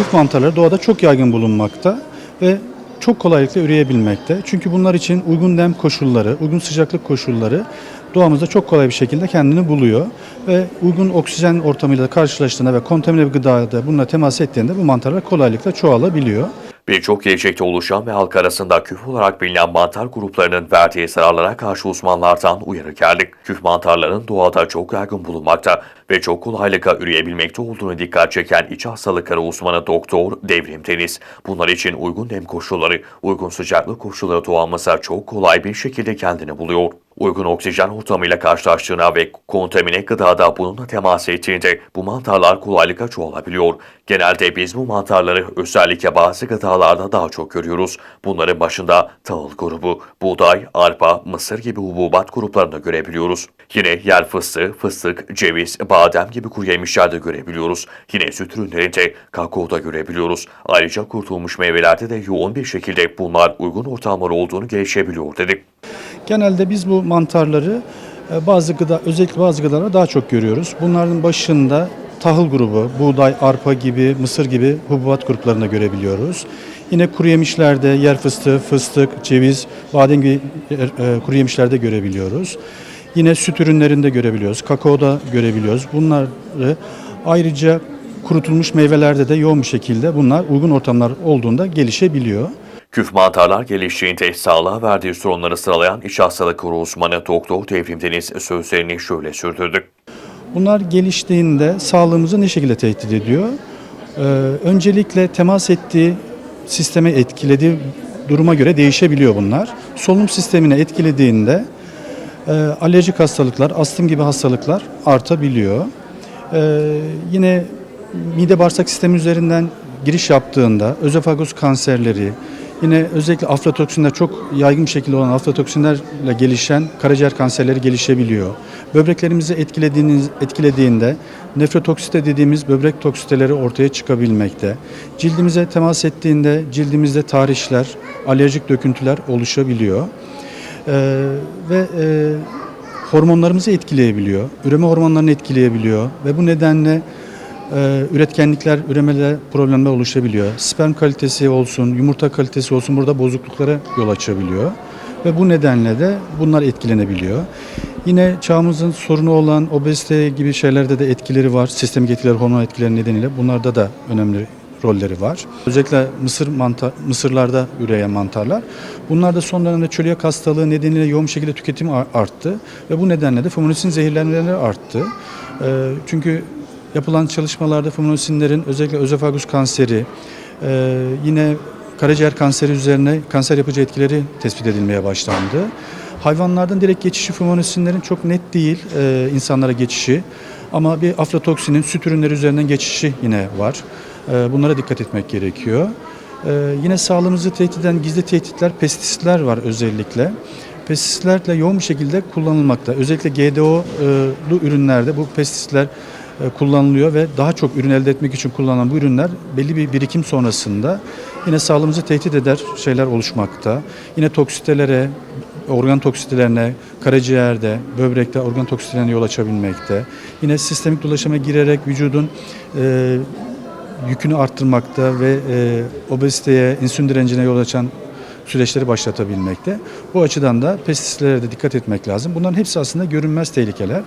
küf mantarları doğada çok yaygın bulunmakta ve çok kolaylıkla üreyebilmekte. Çünkü bunlar için uygun nem koşulları, uygun sıcaklık koşulları doğamızda çok kolay bir şekilde kendini buluyor. Ve uygun oksijen ortamıyla karşılaştığında ve kontamine bir gıdada bununla temas ettiğinde bu mantarlar kolaylıkla çoğalabiliyor. Birçok gelecekte oluşan ve halk arasında küf olarak bilinen mantar gruplarının verdiği zararlara karşı uzmanlardan uyarı geldik. Küf mantarların doğada çok yaygın bulunmakta ve çok kolaylıkla üreyebilmekte olduğunu dikkat çeken iç hastalıkları uzmanı Doktor Devrim Deniz. Bunlar için uygun nem koşulları, uygun sıcaklık koşulları doğamıza çok kolay bir şekilde kendini buluyor. Uygun oksijen ortamıyla karşılaştığına ve kontamine gıdada bununla temas ettiğinde bu mantarlar kolaylıkla çoğalabiliyor. Genelde biz bu mantarları özellikle bazı gıdalarda daha çok görüyoruz. Bunların başında tahıl grubu, buğday, arpa, mısır gibi hububat gruplarında görebiliyoruz. Yine yer fıstığı, fıstık, ceviz, badem gibi kuru yemişlerde görebiliyoruz. Yine süt ürünlerinde kakaoda görebiliyoruz. Ayrıca kurtulmuş meyvelerde de yoğun bir şekilde bunlar uygun ortamlar olduğunu gelişebiliyor dedik. Genelde biz bu mantarları e, bazı gıda, özellikle bazı gıdalara daha çok görüyoruz. Bunların başında tahıl grubu, buğday, arpa gibi, mısır gibi hububat gruplarında görebiliyoruz. Yine kuru yemişlerde yer fıstığı, fıstık, ceviz, badem gibi e, e, kuru yemişlerde görebiliyoruz. Yine süt ürünlerinde görebiliyoruz, kakaoda görebiliyoruz. Bunları ayrıca kurutulmuş meyvelerde de yoğun bir şekilde bunlar uygun ortamlar olduğunda gelişebiliyor. Küf mantarlar geliştiğinde sağlığa verdiği sorunları sıralayan iç hastalıkları uzmanı Doktor Devrim Deniz sözlerini şöyle sürdürdü. Bunlar geliştiğinde sağlığımızı ne şekilde tehdit ediyor? Ee, öncelikle temas ettiği sisteme etkilediği duruma göre değişebiliyor bunlar. Solunum sistemine etkilediğinde e, alerjik hastalıklar, astım gibi hastalıklar artabiliyor. Ee, yine mide bağırsak sistemi üzerinden giriş yaptığında özofagus kanserleri, yine özellikle aflatoksinler çok yaygın bir şekilde olan aflatoksinlerle gelişen karaciğer kanserleri gelişebiliyor. Böbreklerimizi etkilediğiniz, etkilediğinde nefrotoksite dediğimiz böbrek toksiteleri ortaya çıkabilmekte. Cildimize temas ettiğinde cildimizde tarihler, alerjik döküntüler oluşabiliyor. Ee, ve e, hormonlarımızı etkileyebiliyor, üreme hormonlarını etkileyebiliyor ve bu nedenle e, üretkenlikler, üremede problemler oluşabiliyor. Sperm kalitesi olsun, yumurta kalitesi olsun burada bozukluklara yol açabiliyor. Ve bu nedenle de bunlar etkilenebiliyor. Yine çağımızın sorunu olan obezite gibi şeylerde de etkileri var. Sistemik etkileri, hormon etkileri nedeniyle bunlarda da önemli rolleri var. Özellikle mısır mantar, mısırlarda üreyen mantarlar. Bunlar da son dönemde çölyak hastalığı nedeniyle yoğun şekilde tüketimi ar- arttı ve bu nedenle de fumonisin zehirlenmeleri arttı. Ee, çünkü yapılan çalışmalarda fumonisinlerin özellikle özofagus kanseri, e, yine karaciğer kanseri üzerine kanser yapıcı etkileri tespit edilmeye başlandı. Hayvanlardan direkt geçişi fumonisinlerin çok net değil e, insanlara geçişi ama bir aflatoksinin süt ürünleri üzerinden geçişi yine var. E, bunlara dikkat etmek gerekiyor. E, yine sağlığımızı tehdit eden gizli tehditler, pestisitler var özellikle. Pestisitlerle yoğun bir şekilde kullanılmakta. Özellikle GDO'lu ürünlerde bu pestisitler kullanılıyor ve daha çok ürün elde etmek için kullanılan bu ürünler belli bir birikim sonrasında yine sağlığımızı tehdit eder şeyler oluşmakta. Yine toksitelere, organ toksitelerine, karaciğerde, böbrekte organ toksitelerine yol açabilmekte. Yine sistemik dolaşıma girerek vücudun e, yükünü arttırmakta ve e, obeziteye, insülin direncine yol açan süreçleri başlatabilmekte. Bu açıdan da pestisitlere de dikkat etmek lazım. Bunların hepsi aslında görünmez tehlikeler.